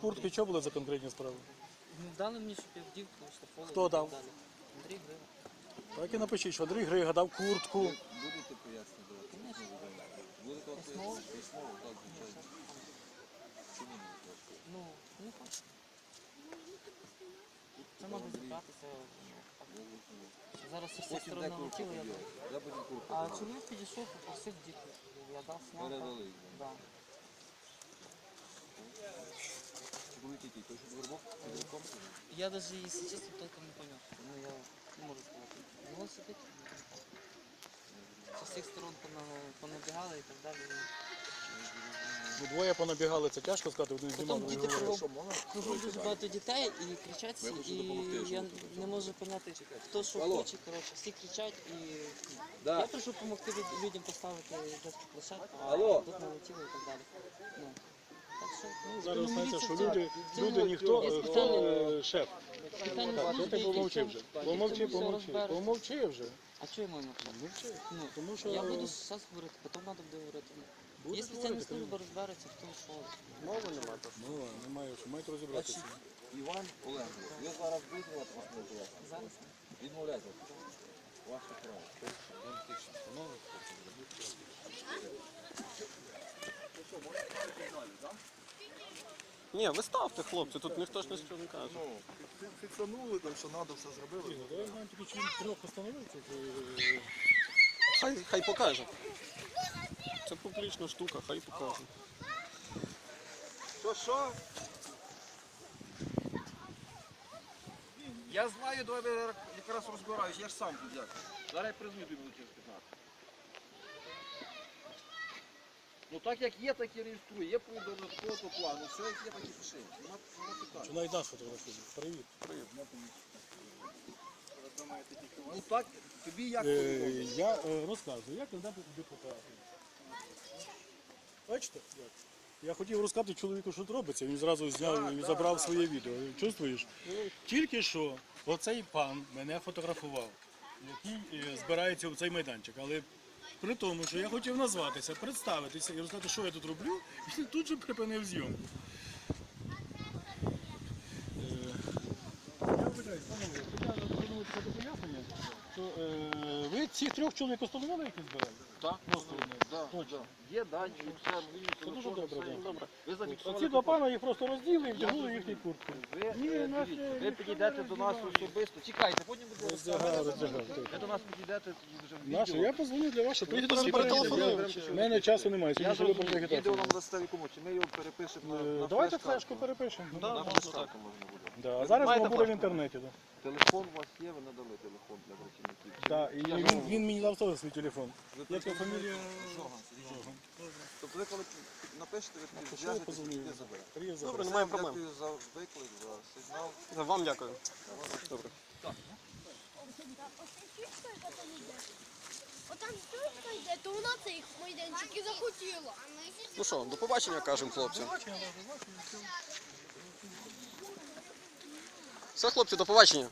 куртки, що були за конкретні справи? Ну, дали мені, що поле. Хто дав? Андрій Грива. Так і напишіть, що Андрій Грига дав куртку. Будете пояснювати? Будете Письмово? Письмово, так, звичайно. Чому не хочете? Ну, не хочу. Це треба зібратися. ну. Зараз всі Потім сторони де я дав. Я потім куртку А поділ. чоловік підійшов, попросив діти. Я дав сняв. Передали. Да. Чоловік який? Той, що двербок? Двербком? Я даже, если честно, толком не понял. Ну, я не можу сказати. Велосипед. Со всех сторон пона- и так далі. Ну, двоє понабігали, це тяжко сказати, один Потім знімав. діти говорив. дуже багато дітей і кричать всі, і я не можу поняти, хто що хоче, коротше, всі кричать і я прийшов допомогти люд- людям поставити детську площадку, а тут налетіло і так далі. Ну, так що, ну, Зараз міліція що люди, люди ніхто, е, хто е, шеф. Так, ти помовчи вже. Помовчи, помовчи. Помовчи вже. А чого я маю мовчати? Ну, Тому що я буду зараз говорити, потім треба буде говорити. Буде Є спеціальні говорити, служби розбереться в тому, що мови немає. Ну, немає, що маєте розібратися. Іван Олегович, ви зараз будете вас пояснювати? зараз Відмовляйте. Ваше право. Ні, ви ставте, хлопці, тут ніхто ж нічого не каже. Ну, фіксанули, там що треба, все зробили. Я знаю тільки, чи трьох постановив е, Хай, хай покаже. Публічна штука, хай покаже. Що, що? Я знаю, давай я якраз розбираюсь, я ж сам тут як. Зараз я призву тобі буду через 15. Ну так як є, так і реєструю. Є пункт до такого плану. Все як є, так і пиши. Нема, нема питань. навіть нас фотографує. Привіт. Ну так, тобі як Е? Я е, розказую, як кандидат у депутати. Бачите? Я хотів розказати чоловіку, що тут робиться. Він зразу зняв і забрав своє відео. Чувствуєш? Тільки що оцей пан мене фотографував, який е, збирається в цей майданчик. Але при тому, що я хотів назватися, представитися і розказати, що я тут роблю, він тут же припинив зйомку. Е, Я питаю, панове, я цих трьох чоловік установили, які збирали? Так, Точно. Є дані, все, Це дуже добре, добре. Ви зафіксували. Оці два пана їх просто розділи і вдягнули в їхні куртки. Ви, Ні, е, дивіться, ви підійдете до нас особисто. Чекайте, потім буде роздягав. Ви до нас підійдете вже в відео. я позвоню для вас, щоб приїхати просто У мене часу немає, Я сьогодні виборча зрозумів, відео нам дасте якому, чи ми його перепишемо на, Е, на Давайте флешку перепишемо. На можна флешкарку можна буде. Да, а зараз маєте воно буде в флешку? інтернеті. Да. Телефон у вас є, ви надали телефон для працівників. Да, і Я він, він мені дав теж свій телефон. Ви Як його фамілія? Жоган, Сергій Тобто ви коли напишете, ви Пішов, позвонив. заберете. Приїзд Добре, немає проблем. Дякую за виклик, за сигнал. Вам дякую. Добре. Отам стойка йде, то вона цей майданчик і захотіла. Ну що, до побачення кажемо, хлопці. Все, хлопці, до побачення.